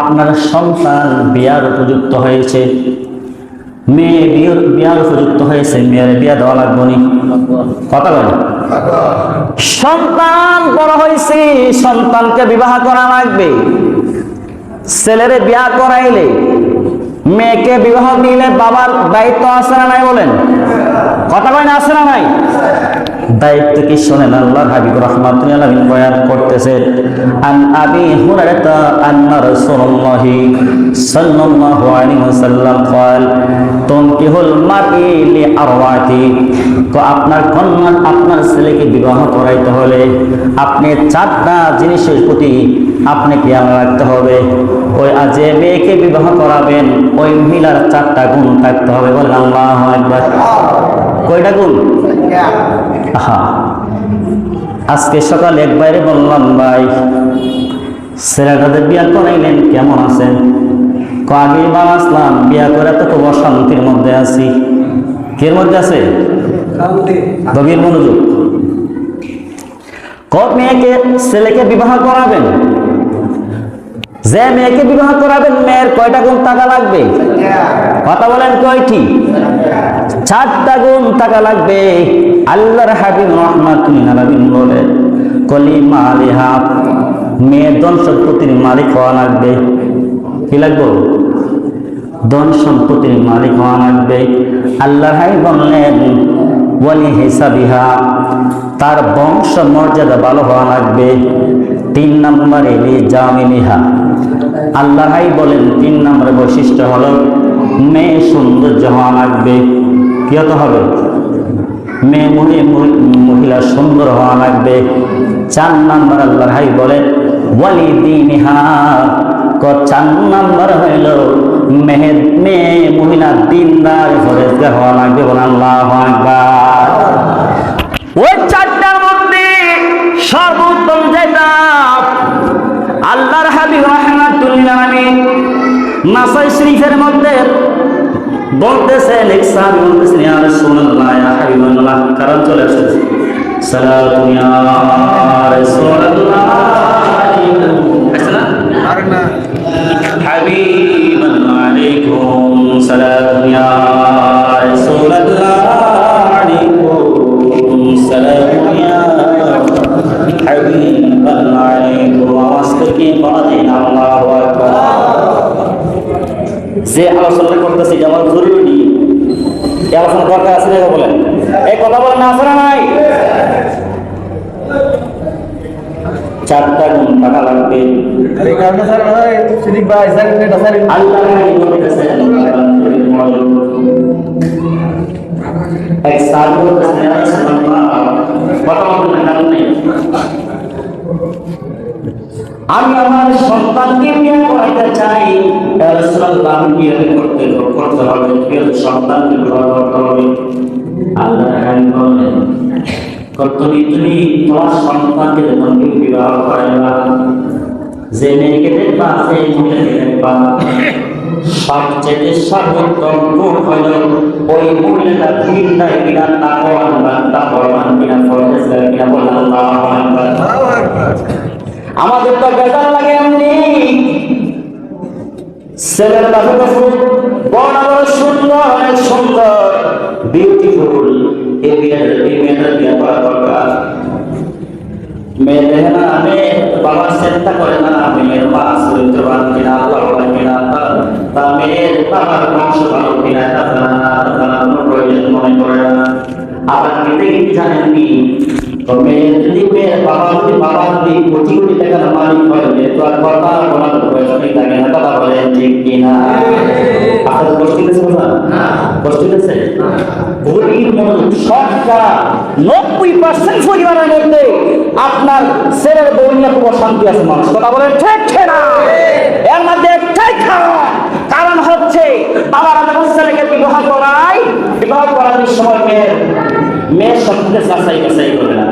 আপনার সন্তান বিয়ার উপযুক্ত হয়েছে। মেয়ে বিয়ের বিয়ার উপযুক্ত হয়েছে, মেয়ের বিয়া দেওয়া লাগবে নি। কথা বলেন সন্তান বড় হয়েছে, সন্তানকে বিবাহ করা লাগবে। ছেলেরে বিয়া করাইলে মেয়েকে বিবাহ দিলে বাবার দায়িত্ব আছে না নাই বলেন? কথা বলেন আছে না নাই? দায়িত্ব কি শোনেন আল্লাহ হাবিব রহমাতুল্লাহ বয়ান করতেছে আন আবি হুরায়রা আন্না রাসূলুল্লাহ সাল্লাল্লাহু আলাইহি ওয়াসাল্লাম قال তুনকিহুল মারই লিআরওয়াতি তো আপনার কন্যা আপনার ছেলেকে বিবাহ করাইতে হলে আপনি চারটা জিনিসের প্রতি আপনি খেয়াল রাখতে হবে ওই যে মেয়েকে বিবাহ করাবেন ওই মহিলার চারটা গুণ থাকতে হবে বলেন আল্লাহ একবার কয়টা গুণ? আহা। আজকে সকালে এক বাইরে বললাম ভাই ছেলেটাদের বিয়া করাইলেন কেমন আছেন আগে বার আসলাম বিয়া করে তো খুব অশান্তির মধ্যে আছি। কের মধ্যে আছে? গভীর মনোযোগ। কত মেয়েকে ছেলেকে বিবাহ করাবেন? যে মেয়েকে বিবাহ করাবেন মেয়ের কয়টা গুণ টাকা লাগবে? কথা বলেন কয়টি? চারটা গুণ টাকা লাগবে। আল্লাহর হাবিব রহমাতুল্লাহ আলামিন বলে কলিমা আলিহা মেয়ের ধন সম্পত্তির মালিক হওয়া লাগবে। কি লাগবে? ধন সম্পত্তির মালিক হওয়া লাগবে। আল্লাহ হাই বললেন ওয়ালি হিসাবিহা তার বংশ মর্যাদা ভালো হওয়া লাগবে। তিন নম্বর জামিনিহা আল্লাহ হাই বলেন, তিন নম্বর বৈশিষ্ট্য হলো মেয়ে সৌন্দর্য হওয়া লাগবে। কি হতে হবে? মেয়ে মহি- মহি- মহিলা সুন্দর হওয়া লাগবে। চার নাম্বার আল্লাহ হাই বলে ওয়ালি দিনিহা চার নাম্বার হইল মেহে মেয়ে মহিলা দিনদার হওয়া লাগবে বলে আল্লাহ আকবার। নাসাই শরীফের মধ্যে বলতেছে লিখসান বলতেছেন ইয়া রাসূলুল্লাহ ইয়া হাবিবাল্লাহ কারণ চলে আসছে সালাতু ইয়া রাসূলুল্লাহ। আসসালাম হাবিবাল্লাহ আলাইকুম। সালাতু ইয়া যে আলোচনা করতেছি যে আমার জরুরি। এই আলোচনা দরকার আছে না বলেন? এই কথা বলেন না আছে না নাই? চারটা গুণ টাকা লাগবে। আল্লাহ এক সাধু বলতেছেন, "ইয়া রাসূলুল্লাহ, কথা বলতে কারণ নেই। আমি আমার সন্তানকে বিয়ে করাইতে চাই বিয়ে করতে করতে হবে সন্তানকে বিবাহ করতে হবে। আল্লাহ হাবিব বলেন কর্তবী তুমি তোমার সন্তানকে তুমি বিবাহ করাইবা, যে মেয়েকে দেখবা মহিলাকে দেখবা, সবচেয়ে সর্বোত্তম গুণ হইল ওই মহিলাটা দিন নাই কিনা তাকওয়ান বা তাকওয়ান কিনা ফরজগার কিনা আকবার। আমাদের তো বেজার লাগে এমনি। ছেলের কাছে তো খুব বড় বড়, সুন্দর, অনেক সুন্দর বিউটিফুল এই বিয়ের এই মেয়েটার বিয়ে করা দরকার। মেয়ে না মেয়ে বাবা চিন্তা করে না মেয়ের মা, চরিত্রবান কিনা আল্লাহ বলে কিনা তা মেয়ের বাবার বংশ ভালো কিনা তা তারা কোনো প্রয়োজন মনে করে না। আবার মেয়েতে কি জানেননি তো মেয়ের যদি মেয়ের বাবা যদি বাবা যদি কোটি কোটি টাকার মালিক হয় তো আর কথা বলার প্রয়োজনই থাকে না কথা বলেন ঠিক কিনা? আপনাদের কষ্ট দিতেছে না কষ্ট দিতেছে গরিব মনোযোগ শতকরা নব্বই পার্সেন্ট পরিবারের মধ্যে আপনার ছেলের বউ নিয়ে খুব অশান্তি আছে? মানুষ কথা বলেন ঠিক না এর মধ্যে একটাই কারণ কারণ হচ্ছে বাবার যখন ছেলেকে বিবাহ করায় বিবাহ করানোর সময় মেয়ের মেয়ের যাচাই বাছাই করে না।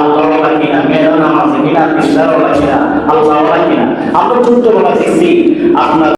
দিনদার কিনা মেয়েরা নামাজ কিনা দিনদার কিনা আল্লাহ কিনা। আমরা চুক্ত বলা আপনার